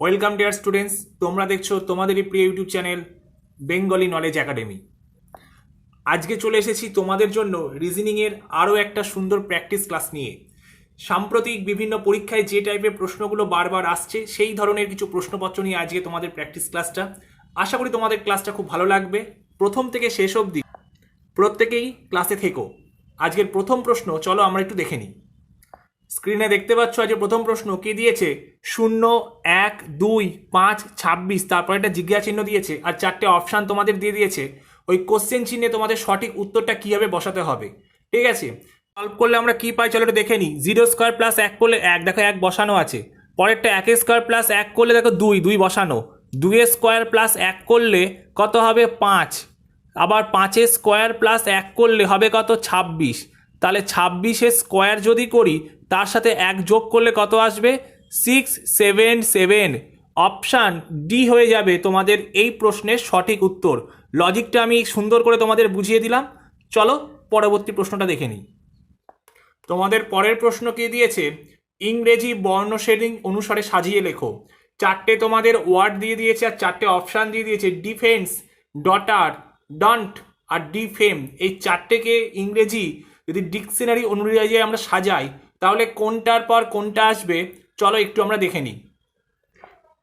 Welcome dear students তোমরা দেখছ তোমাদেরই প্রিয় YouTube channel Bengali Knowledge Academy আজকে চলে এসেছি তোমাদের জন্য রিজনিংয়ের আরও একটা সুন্দর প্র্যাকটিস ক্লাস নিয়ে। সাম্প্রতিক বিভিন্ন পরীক্ষায় যে টাইপের প্রশ্নগুলো বারবার আসছে, সেই ধরনের কিছু প্রশ্নপত্র নিয়ে আজকে তোমাদের প্র্যাকটিস ক্লাসটা আশা করি তোমাদের ক্লাসটা খুব ভালো লাগবে। প্রথম থেকে শেষ অবধি প্রত্যেকেই ক্লাসে থেকো। আজকের প্রথম প্রশ্ন, চলো আমরা একটু দেখে নিই। স্ক্রিনে দেখতে পাচ্ছ আজ প্রথম প্রশ্ন, কি দিয়েছে? শূন্য, এক, দুই, পাঁচ, ছাব্বিশ। তারপর একটা জিজ্ঞাসা চিহ্ন দিয়েছে আর চারটে অপশান তোমাদের দিয়ে দিয়েছে। ওই কোশ্চেন চিহ্নে তোমাদের সঠিক উত্তরটা কীভাবে বসাতে হবে? ঠিক আছে? সলভ করলে আমরা কি পাই? চলো দেখে নিই। জিরো স্কোয়ার প্লাস এক করলে এক। দেখো এক বসানো আছে। পরেরটা এক স্কোয়ার প্লাস এক করলে দেখো দুই দুই বসানো। দুই স্কোয়ার প্লাস এক করলে কত হবে? পাঁচ। আবার পাঁচের স্কোয়ার প্লাস এক করলে হবে কত? ছাব্বিশ। তাহলে ছাব্বিশের স্কোয়ার যদি করি তার সাথে এক যোগ করলে কত আসবে? Six seven seven option D হয়ে যাবে তোমাদের এই প্রশ্নের সঠিক উত্তর। লজিকটা আমি সুন্দর করে তোমাদের বুঝিয়ে দিলাম। চলো পরবর্তী প্রশ্নটা দেখে নিই। তোমাদের পরের প্রশ্ন কি দিয়েছে? ইংরেজি বর্ণ শেডিং অনুসারে সাজিয়ে লেখো। চারটে তোমাদের ওয়ার্ড দিয়ে দিয়েছে আর চারটে অপশান দিয়ে দিয়েছে। ডিফেন্স, ডটার, ডন্ট আর ডিফেম। এই চারটেকে ইংরেজি যদি ডিকশনারি অনুযায়ী আমরা সাজাই তাহলে কোনটার পর কোনটা আসবে? চলো একটু আমরা দেখে নিই।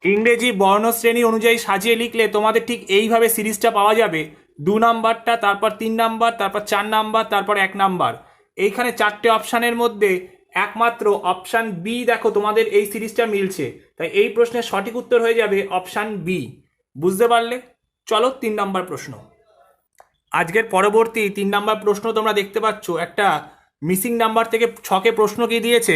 ইংরেজি বর্ণশ্রেণী অনুযায়ী সাজিয়ে লিখলে তোমাদের ঠিক এইভাবে সিরিজটা পাওয়া যাবে। দু নাম্বারটা, তারপর তিন নাম্বার, তারপর চার নাম্বার, তারপর এক নাম্বার। এইখানে চারটে অপশানের মধ্যে একমাত্র অপশান বি দেখো তোমাদের এই সিরিজটা মিলছে। তাই এই প্রশ্নের সঠিক উত্তর হয়ে যাবে অপশান বি বুঝতে পারলে? চলো তিন নাম্বার প্রশ্ন। আজকের পরবর্তী তিন নাম্বার প্রশ্ন তোমরা দেখতে পাচ্ছ। একটা মিসিং নাম্বার থেকে ছকে প্রশ্ন কি দিয়েছে?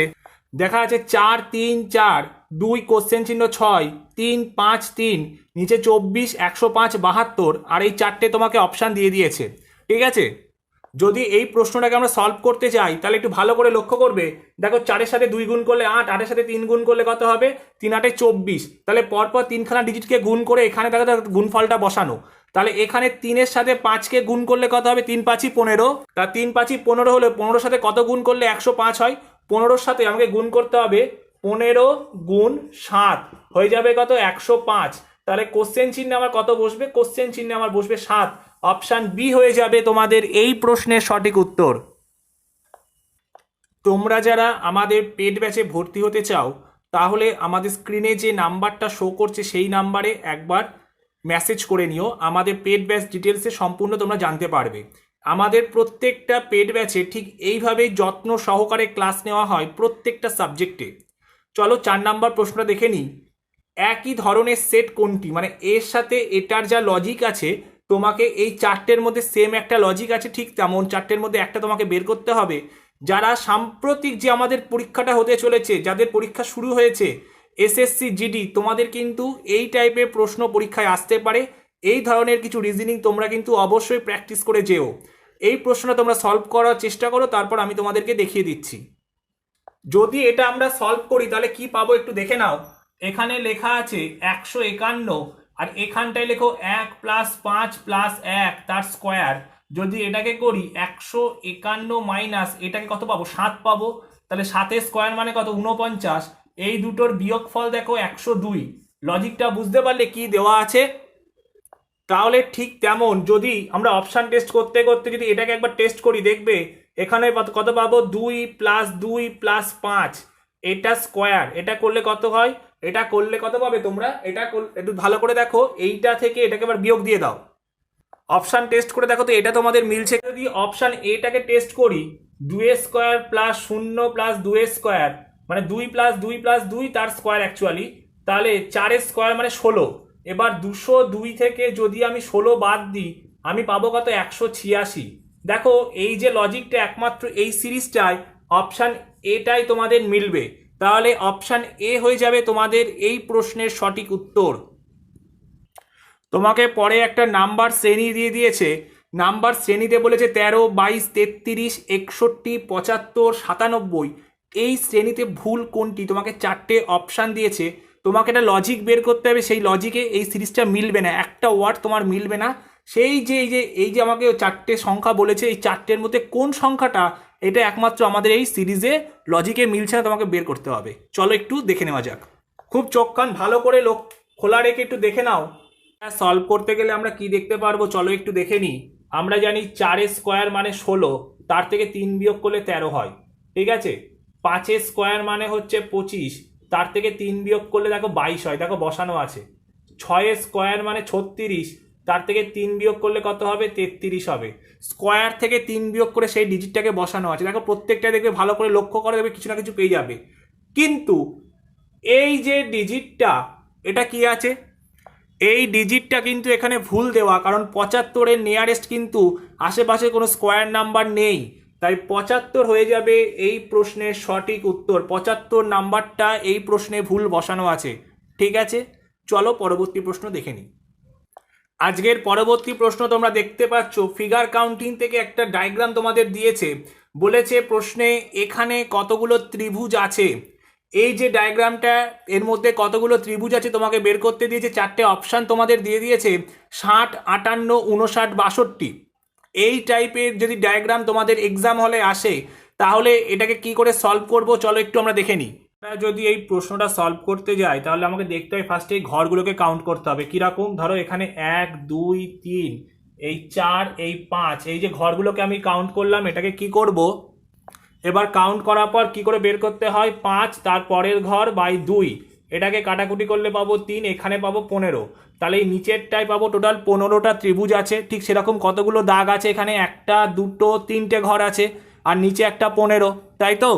দেখা আছে চার, তিন, চার, দুই, কোশ্চেন চিহ্ন ছয়, তিন, পাঁচ, তিন, নিচে চব্বিশ, একশো পাঁচ, বাহাত্তর, আর এই চারটে তোমাকে অপশান দিয়ে দিয়েছে। ঠিক আছে? যদি এই প্রশ্নটাকে আমরা সলভ করতে চাই, তাহলে একটু ভালো করে লক্ষ্য করবে। দেখো চারের সাথে দুই গুণ করলে আট, আটের সাথে তিন গুণ করলে কত হবে? তিন, আটে চব্বিশ। তাহলে পরপর তিনখানা ডিজিটকে গুণ করে এখানে দেখো গুণফলটা বসানো। তাহলে এখানে তিনের সাথে পাঁচকে গুণ করলে কত হবে? তিন পাঁচই পনেরো। তা তিন পাঁচই পনেরো হলে পনেরোর সাথে কত গুণ করলে একশো পাঁচ হয়? পনেরোর সাথে আমাকে গুণ করতে হবে পনেরো গুণ সাত। হয়ে যাবে কত? একশো পাঁচ। তাহলে কোশ্চেন চিহ্নে আমার কত বসবে? কোশ্চেন চিহ্নে আমার বসবে সাত। অপশান বি হয়ে যাবে তোমাদের এই প্রশ্নের সঠিক উত্তর। তোমরা যারা আমাদের পেড ব্যাচে ভর্তি হতে চাও, তাহলে আমাদের স্ক্রিনে যে নাম্বারটা শো করছে সেই নাম্বারে একবার মেসেজ করে নিও। আমাদের পেড ব্যাচ ডিটেলসে সম্পূর্ণ তোমরা জানতে পারবে। আমাদের প্রত্যেকটা পেড ব্যাচে ঠিক এইভাবেই যত্ন সহকারে ক্লাস নেওয়া হয় প্রত্যেকটা সাবজেক্টে চলো চার নাম্বার প্রশ্নটা দেখে নিই। একই ধরনের সেট কোনটি? মানে এর সাথে এটার যা লজিক আছে, তোমাকে এই চারটের মধ্যে সেম একটা লজিক আছে, ঠিক তেমন চারটের মধ্যে একটা তোমাকে বের করতে হবে। যারা সাম্প্রতিক যে আমাদের পরীক্ষাটা হতে চলেছে, যাদের পরীক্ষা শুরু হয়েছে এসএসসি, জিডি, তোমাদের কিন্তু এই টাইপের প্রশ্ন পরীক্ষায় আসতে পারে। এই ধরনের কিছু রিজনিং তোমরা কিন্তু অবশ্যই প্র্যাকটিস করে যেও। এই প্রশ্নটা তোমরা সলভ করার চেষ্টা করো, তারপর আমি তোমাদেরকে দেখিয়ে দিচ্ছি। যদি এটা আমরা সলভ করি, তাহলে কি পাবো একটু দেখে নাও। এখানে লেখা আছে একশো একান্ন, আর এখানটায় লেখো এক প্লাস পাঁচ প্লাস এক, তার স্কোয়ার যদি এটাকে করি একশো একান্ন মাইনাস এটাকে কত পাবো? সাত পাবো। তাহলে সাতের স্কোয়ার মানে কত? উনপঞ্চাশ এই দুটোর বিয়োগ ফল দেখো একশো দুই। লজিকটা বুঝতে পারলে কি দেওয়া আছে? তাহলে ঠিক তেমন, যদি আমরা অপশান টেস্ট করতে করতে যদি এটাকে একবার টেস্ট করি, দেখবে এখানে কত- পাবো? দুই প্লাস দুই প্লাস পাঁচ। এটা স্কোয়ার এটা করলে কত হয়? এটা করলে কত পাবে তোমরা? এটা একটু ভালো করে দেখো। এইটা থেকে এটাকে আবার বিয়োগ দিয়ে দাও। অপশান টেস্ট করে দেখো তো, এটা তোমাদের মিলছে। যদি অপশান এটাকে টেস্ট করি, দুই স্কোয়ার প্লাস শূন্য প্লাস দুয়ে স্কোয়ার মানে দুই প্লাস দুই প্লাস দুই তার স্কোয়ার অ্যাকচুয়ালি তাহলে চারের স্কোয়ার মানে ষোলো। এবার দুশো দুই থেকে যদি আমি ষোলো বাদ দিই, আমি পাবো কত? একশো ছিয়াশি। দেখো, এই যে লজিকটা একমাত্র এই সিরিজটায় অপশান এটাই তোমাদের মিলবে। তাহলে অপশান এ হয়ে যাবে তোমাদের এই প্রশ্নের সঠিক উত্তর। তোমাকে পরে একটা নাম্বার শ্রেণি দিয়ে দিয়েছে। নাম্বার শ্রেণীতে বলেছে তেরো, বাইশ, তেত্রিশ, একষট্টি, পঁচাত্তর, সাতানব্বই। এই শ্রেণীতে ভুল কোনটি? তোমাকে চারটে অপশান দিয়েছে। তোমাকে একটা লজিক বের করতে হবে, সেই লজিকে এই সিরিজটা মিলবে না। একটা ওয়ার্ড তোমার মিলবে না। সেই যে, এই যে এই যে আমাকে চারটে সংখ্যা বলেছে, এই চারটের মধ্যে কোন সংখ্যাটা, এটা একমাত্র আমাদের এই সিরিজে লজিকে মিলছে না, তোমাকে বের করতে হবে। চলো একটু দেখে নেওয়া যাক। খুব চোখ কান ভালো করে লোক খোলা রেখে একটু দেখে নাও। হ্যাঁ সলভ করতে গেলে আমরা কি দেখতে পারব? চলো একটু দেখে নিই। আমরা জানি চারের স্কোয়ার মানে ষোলো, তার থেকে তিন বিয়োগ করলে তেরো হয়। ঠিক আছে? পাঁচের স্কোয়ার মানে হচ্ছে পঁচিশ। তার থেকে তিন বিয়োগ করলে দেখো বাইশ হয়, দেখো বসানো আছে। ছয়ের স্কোয়ার মানে ছত্রিশ, তার থেকে তিন বিয়োগ করলে কত হবে? তেত্রিশ হবে। স্কোয়ার থেকে তিন বিয়োগ করে সেই ডিজিটটাকে বসানো আছে। দেখো প্রত্যেকটা দেখবে ভালো করে লক্ষ্য করে দেবে কিছু না কিছু পেয়ে যাবে। কিন্তু এই যে ডিজিটটা, এটা কি আছে? এই ডিজিটটা কিন্তু এখানে ভুল দেওয়া, কারণ পঁচাত্তরের নিয়ারেস্ট কিন্তু আশেপাশে কোনো স্কোয়ার নাম্বার নেই। তাই পঁচাত্তর হয়ে যাবে এই প্রশ্নের সঠিক উত্তর। পঁচাত্তর নাম্বারটা এই প্রশ্নে ভুল বসানো আছে। ঠিক আছে? চলো পরবর্তী প্রশ্ন দেখে নিই। আজকের পরবর্তী প্রশ্ন তোমরা দেখতে পাচ্ছ। ফিগার কাউন্টিং থেকে একটা ডায়াগ্রাম তোমাদের দিয়েছে। বলেছে প্রশ্নে এখানে কতগুলো ত্রিভুজ আছে? এই যে ডায়াগ্রামটা, এর মধ্যে কতগুলো ত্রিভুজ আছে তোমাকে বের করতে দিয়েছে, চারটে অপশান তোমাদের দিয়ে দিয়েছে। ষাট, আটান্ন, উনষাট, বাষট্টি। এই টাইপের যদি ডায়াগ্রাম তোমাদের এক্সাম হলে আসে, তাহলে এটাকে কি করে সলভ করব? চলো একটু আমরা দেখে নিই। যদি এই প্রশ্নটা সলভ করতে যাই তাহলে আমাকে দেখতে হয় ফার্স্টে এই ঘরগুলোকে কাউন্ট করতে হবে। কীরকম? ধরো এখানে এক, দুই, তিন, এই চার, এই পাঁচ, এই যে ঘরগুলোকে আমি কাউন্ট করলাম, এটাকে কি করব? এবার কাউন্ট করার পর কি করে বের করতে হয়? পাঁচ তার পরের ঘর বাই দুই। এটাকে কাটাকুটি করলে পাবো তিন, এখানে পাবো পনেরো। তাহলে এই নিচেরটায় পাবো টোটাল পনেরোটা ত্রিভুজ আছে। ঠিক সেরকম কতগুলো দাগ আছে এখানে? একটা, দুটো, তিনটে ঘর আছে আর নিচে একটা পনেরো। তাই তো?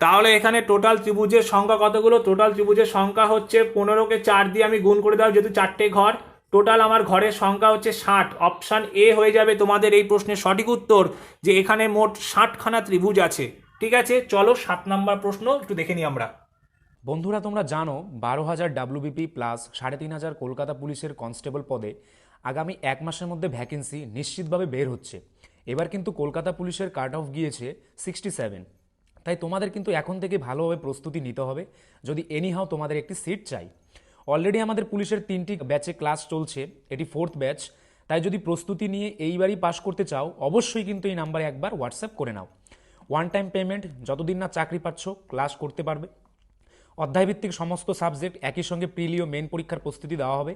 তাহলে এখানে টোটাল ত্রিভুজের সংখ্যা কতগুলো? টোটাল ত্রিভুজের সংখ্যা হচ্ছে পনেরোকে চার দিয়ে আমি গুণ করে দাও যেহেতু চারটে ঘর। টোটাল আমার ঘরের সংখ্যা হচ্ছে ষাট। অপশান এ হয়ে যাবে তোমাদের এই প্রশ্নের সঠিক উত্তর যে এখানে মোট ষাটখানা ত্রিভুজ আছে। ঠিক আছে? চলো সাত নাম্বার প্রশ্ন একটু দেখে নিই আমরা। বন্ধুরা, তোমরা জানো বারো হাজার ডাব্লিউবিপি প্লাস সাড়ে তিন হাজার কলকাতা পুলিশের কনস্টেবল পদে আগামী এক মাসের মধ্যে ভ্যাকেন্সি নিশ্চিতভাবে বের হচ্ছে। এবার কিন্তু কলকাতা পুলিশের কাট অফ গিয়েছে সিক্সটি সেভেন। তাই তোমাদের কিন্তু এখন থেকে ভালোভাবে প্রস্তুতি নিতে হবে। যদি এনিহাও তোমাদের একটি সিট চাই। অলরেডি আমাদের পুলিশের তিনটি ব্যাচে ক্লাস চলছে, এটি ফোর্থ ব্যাচ তাই যদি প্রস্তুতি নিয়ে এইবারই পাশ করতে চাও, অবশ্যই কিন্তু এই নাম্বারে একবার হোয়াটসঅ্যাপ করে নাও। ওয়ান টাইম পেমেন্ট যতদিন না চাকরি পাচ্ছ ক্লাস করতে পারবে। অধ্যায়ভিত্তিক সমস্ত সাবজেক্ট একই সঙ্গে প্রিলিও মেন পরীক্ষার প্রস্তুতি দেওয়া হবে।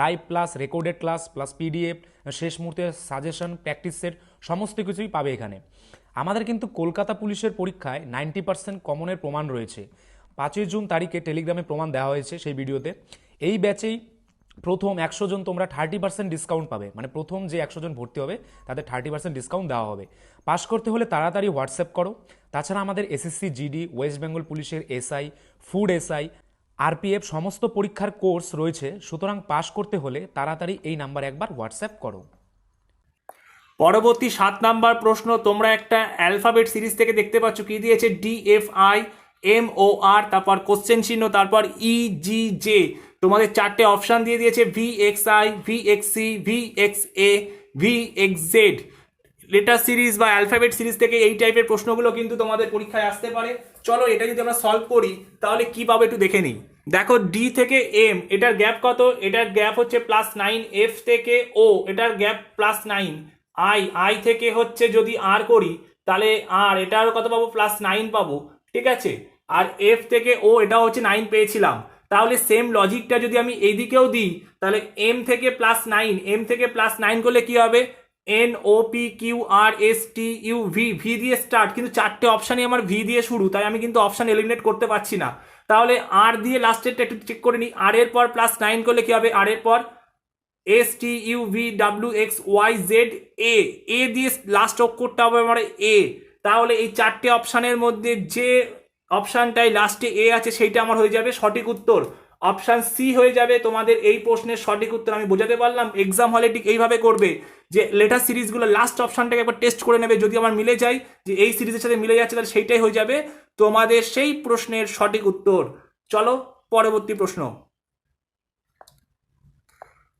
Live plus recorded class, plus PDF, শেষ মুহূর্তে সাজেশন, প্র্যাকটিস সেট, সমস্ত কিছুই পাবে এখানে। আমাদের কিন্তু কলকাতা পুলিশের পরীক্ষায় নাইনটি পার্সেন্ট কমনের প্রমাণ রয়েছে। পাঁচই জুন তারিখে টেলিগ্রামে প্রমাণ দেওয়া হয়েছে সেই ভিডিওতে। এই ব্যাচেই প্রথম একশো জন তোমরা থার্টি পার্সেন্ট ডিসকাউন্ট পাবে। মানে প্রথম যে একশো জন ভর্তি হবে, তাদের থার্টি পার্সেন্ট ডিসকাউন্ট দেওয়া হবে। পাস করতে হলে তাড়াতাড়ি হোয়াটসঅ্যাপ করো। তাছাড়া আমাদের এসএসসি জিডি ওয়েস্ট বেঙ্গল পুলিশের এসআই ফুড এসআই আরপিএফ সমস্ত পরীক্ষার কোর্স রয়েছে। সুতরাং পাস করতে হলে তাড়াতাড়ি এই নাম্বার একবার হোয়াটসঅ্যাপ করো। পরবর্তী সাত নাম্বার প্রশ্ন, তোমরা একটা অ্যালফাবেট সিরিজ থেকে দেখতে পাচ্ছ। কি দিয়েছে? D F I M O R তারপর কোশ্চেন চিহ্ন, তারপর ই জি জে তোমাদের চারটে অপশান দিয়ে দিয়েছে V X I V X C V X A V X Z letter series বা অ্যালফাবেট সিরিজ থেকে এই টাইপের প্রশ্নগুলো কিন্তু তোমাদের পরীক্ষায় আসতে পারে। চলো এটা যদি আমরা সলভ করি, তাহলে কি পাবো একটু দেখে নিই। দেখো ডি থেকে এম এটার গ্যাপ কত? এটার গ্যাপ হচ্ছে প্লাস নাইন এফ থেকে ও এটার gap plus nine I I থেকে হচ্ছে যদি আর করি, তাহলে আর এটার কত পাবো? প্লাস নাইন পাবো। ঠিক আছে? আর এফ থেকে ও এটা হচ্ছে নাইন পেয়েছিলাম। তাহলে সেম লজিকটা যদি আমি এইদিকেও দিই, তাহলে এম থেকে প্লাস নাইন এম থেকে প্লাস নাইন করলে কি হবে? N O P Q R S T U V V দিয়ে স্টার্ট কিন্তু চারটে অপশানই আমার ভি দিয়ে শুরু, তাই আমি কিন্তু অপশান এলিমিনেট করতে পারছি না। তাহলে আর দিয়ে লাস্টেরটা একটু চেক করে নিই। আর এর পর প্লাস নাইন করলে কি হবে? আর এর পর S T U V W X Y Z A A দিয়ে লাস্ট অক্ষরটা হবে আমার এ তাহলে এই চারটে অপশানের মধ্যে যে অপশানটাই লাস্টে এ আছে, সেইটা আমার হয়ে যাবে সঠিক উত্তর। অপশান সি হয়ে যাবে তোমাদের এই প্রশ্নের সঠিক উত্তর, আমি বোঝাতে পারলাম। এক্সাম হলে ঠিক এইভাবে করবে যে লেটার সিরিজগুলো লাস্ট অপশানটাকে একবার টেস্ট করে নেবে, যদি আমার মিলে যায়, যে এই সিরিজের সাথে মিলে যাচ্ছে, তাহলে সেইটাই হয়ে যাবে তোমাদের সেই প্রশ্নের সঠিক উত্তর। চলো, পরবর্তী প্রশ্ন।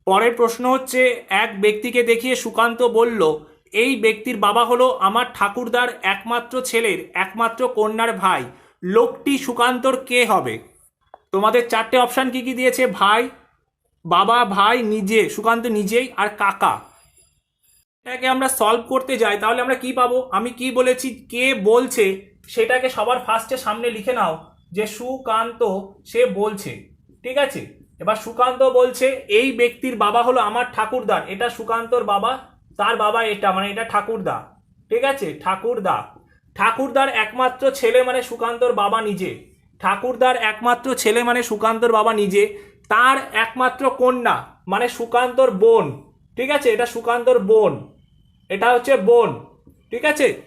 পরের প্রশ্ন হচ্ছে, এক ব্যক্তিকে দেখিয়ে সুকান্ত বলল, এই ব্যক্তির বাবা হলো আমার ঠাকুরদার একমাত্র ছেলের, একমাত্র কন্যার ভাই। লোকটি সুকান্তর কে হবে? তোমাদের চারটে অপশান কি কি দিয়েছে? ভাই, বাবা, ভাই, নিজে, সুকান্ত নিজেই আর কাকা। এটাকে আমরা সলভ করতে যাই, তাহলে আমরা কি পাবো? আমি কি বলেছি, কে বলছে, সেটাকে সবার ফার্স্টে সামনে লিখে নাও যে সুকান্ত সে বলছে, ঠিক আছে? এবার সুকান্ত বলছে, এই ব্যক্তির বাবা হলো আমার ঠাকুরদার এটা সুকান্তর বাবা, তার বাবা এটা মানে এটা ঠাকুরদা, ঠিক আছে? ঠাকুরদা। ঠাকুরদার একমাত্র ছেলে মানে সুকান্তর বাবা নিজে। ঠাকুরদার একমাত্র ছেলে মানে সুকান্তর বাবা নিজে। তার একমাত্র কন্যা মানে সুকান্তর বোন। ঠিক আছে? এটা সুকান্তর বোন। এটা হচ্ছে বোন। ঠিক আছে?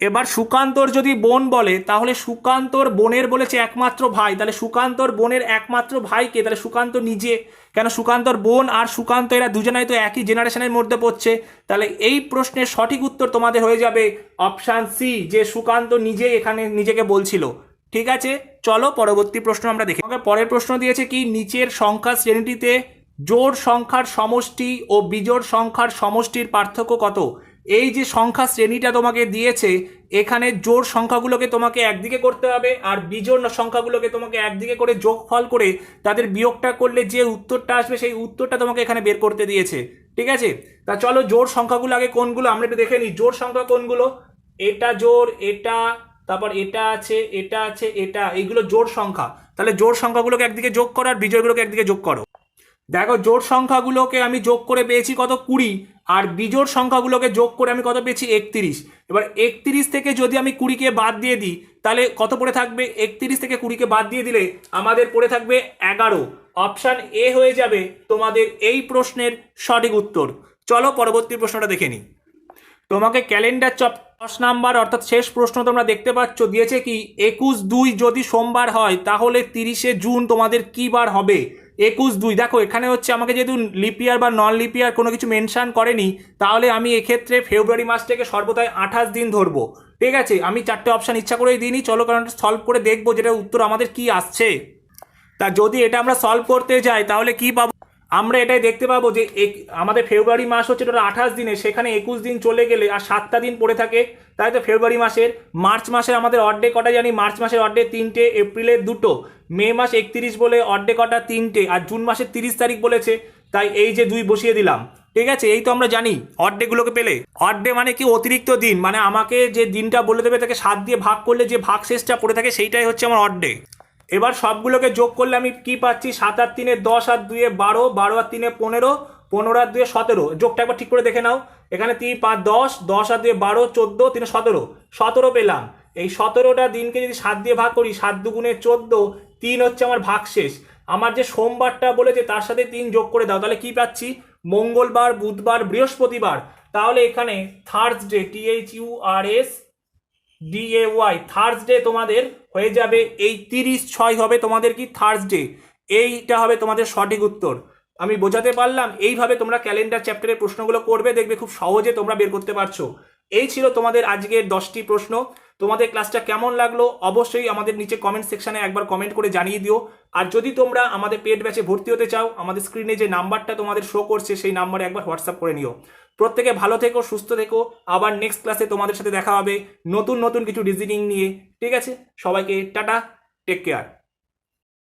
এবার সুকান্তর যদি বোন বলে, তাহলে সুকান্তর বোনের বলেছে একমাত্র ভাই। তাহলে সুকান্তর বোনের একমাত্র ভাইকে তাহলে সুকান্ত নিজে। কেন সুকান্তর বোন আর সুকান্ত এরা দুজনাই তো একই জেনারেশনের মধ্যে পড়ছে। তাহলে এই প্রশ্নের সঠিক উত্তর তোমাদের হয়ে যাবে অপশান সি যে সুকান্ত নিজেই এখানে নিজেকে বলছিল। ঠিক আছে? চলো পরবর্তী প্রশ্ন আমরা দেখি। আমাকে পরের প্রশ্ন দিয়েছে কি, নিচের সংখ্যা শ্রেণীটিতে জোড় সংখ্যার সমষ্টি ও বিজোড় সংখ্যার সমষ্টির পার্থক্য কত? এই যে সংখ্যা শ্রেণীটা তোমাকে দিয়েছে, এখানে জোর সংখ্যাগুলোকে তোমাকে একদিকে করতে হবে আর বিজোড় সংখ্যাগুলোকে তোমাকে একদিকে করে যোগফল করে তাদের বিয়োগটা করলে যে উত্তরটা আসবে সেই উত্তরটা তোমাকে এখানে বের করতে দিয়েছে। ঠিক আছে? তা চলো জোর সংখ্যাগুলো, আগে কোনগুলো? আমরা একটু দেখে নিই। জোর সংখ্যা কোনগুলো? এটা জোড়, এটা, তারপর এটা আছে এটা আছে, এটা, এইগুলো জোর সংখ্যা। তাহলে জোর সংখ্যাগুলোকে একদিকে যোগ করো আর বিজয়গুলোকে একদিকে যোগ করো। দেখো জোড় সংখ্যাগুলোকে আমি যোগ করে পেয়েছি কত? কুড়ি। আর বিজোড় সংখ্যাগুলোকে যোগ করে আমি কত পেয়েছি? একত্রিশ। এবার একত্রিশ থেকে যদি আমি কুড়িকে বাদ দিয়ে দিই, তাহলে কত পড়ে থাকবে? একত্রিশ থেকে কুড়িকে বাদ দিয়ে দিলে আমাদের পড়ে থাকবে এগারো। অপশান এ হয়ে যাবে তোমাদের এই প্রশ্নের সঠিক উত্তর। চলো পরবর্তী প্রশ্নটা দেখে নিই। তোমাকে ক্যালেন্ডার চপ দশ নাম্বার, অর্থাৎ শেষ প্রশ্ন তোমরা দেখতে পাচ্ছ, দিয়েছে কি? একুশ দুই যদি সোমবার হয়, তাহলে তিরিশে জুন তোমাদের কি বার হবে? একুশ দুই। দেখো, এখানে হচ্ছে আমাকে যেহেতু লিপিয়ার বা নন লিপিয়ার কোনো কিছু মেনশান করেনি, তাহলে আমি এক্ষেত্রে ফেব্রুয়ারি মাস থেকে সর্বদাই আঠাশ দিন ধরবো। ঠিক আছে? আমি চারটে অপশান ইচ্ছা করেই দিইনি, চলো কারণ সলভ করে দেখব যেটা উত্তর আমাদের কি আসছে। তা যদি এটা আমরা সলভ করতে যাই, তাহলে কি পাবো? আমরা এটাই দেখতে পাবো যে আমাদের ফেব্রুয়ারি মাস হচ্ছে টোটাল আঠাশ দিনে, সেখানে একুশ দিন চলে গেলে আর সাতটা দিন পড়ে থাকে। তাই তো ফেব্রুয়ারি মাসের মার্চ মাসের আমাদের অর্ডে কটা জানি? মার্চ মাসের অর্ডে তিনটে এপ্রিলের দুটো। মে মাস একত্রিশ বলে অর্ডে কটা তিনটে আর জুন মাসের তিরিশ তারিখ বলেছে, তাই এই যে দুই বসিয়ে দিলাম। ঠিক আছে? এই তো আমরা জানি অর্ডেগুলোকে পেলে। অর্ডে মানে কি অতিরিক্ত দিন? মানে আমাকে যে দিনটা বলে দেবে তাকে সাত দিয়ে ভাগ করলে যে ভাগ শেষটা পড়ে থাকে সেইটাই হচ্ছে আমার অর্ডে এবার সবগুলোকে যোগ করলে আমি কি পাচ্ছি? সাত আর তিনে দশ আর দুয়ে বারো বারো আর তিনে পনেরো পনেরো আর দুয়ে সতেরো। যোগটা একবার ঠিক করে দেখে নাও। এখানে তিন, পাঁচ, দশ দশ আর দুয়ে বারো, চোদ্দ, তিনে সতেরো। সতেরো পেলাম। এই সতেরোটা দিনকে যদি সাত দিয়ে ভাগ করি, সাত দুগুণে চোদ্দ তিন হচ্ছে আমার ভাগ শেষ। আমার যে সোমবারটা বলেছে, তার সাথে তিন যোগ করে দাও। তাহলে কি পাচ্ছি? মঙ্গলবার, বুধবার, বৃহস্পতিবার। তাহলে এখানে Thursday T H U R S D A Y Thursday তোমাদের হয়ে যাবে এই তিরিশ ছয় হবে তোমাদের কি? থার্সডে এইটা হবে তোমাদের সঠিক উত্তর। আমি বোঝাতে পারলাম, এইভাবে তোমরা ক্যালেন্ডার চ্যাপ্টারের প্রশ্নগুলো করবে, দেখবে খুব সহজে তোমরা বের করতে পারছ। এই ছিল তোমাদের আজকের দশটি প্রশ্ন। তোমাদের ক্লাসটা কেমন লাগল অবশ্যই আমাদের নিচে কমেন্ট সেকশনে একবার কমেন্ট করে জানিয়ে দিও। আর যদি তোমরা আমাদের পেড ব্যাচে ভর্তি হতে চাও, আমাদের স্ক্রিনে যে নাম্বারটা তোমাদের শো করছে, সেই নাম্বারে একবার হোয়াটসঅ্যাপ করে নিও। প্রত্যেকে ভালো থেকো, সুস্থ থেকো। আবার নেক্সট ক্লাসে তোমাদের সাথে দেখা হবে নতুন নতুন কিছু রিজনিং নিয়ে। ঠিক আছে? সবাইকে টাটা টেক কেয়ার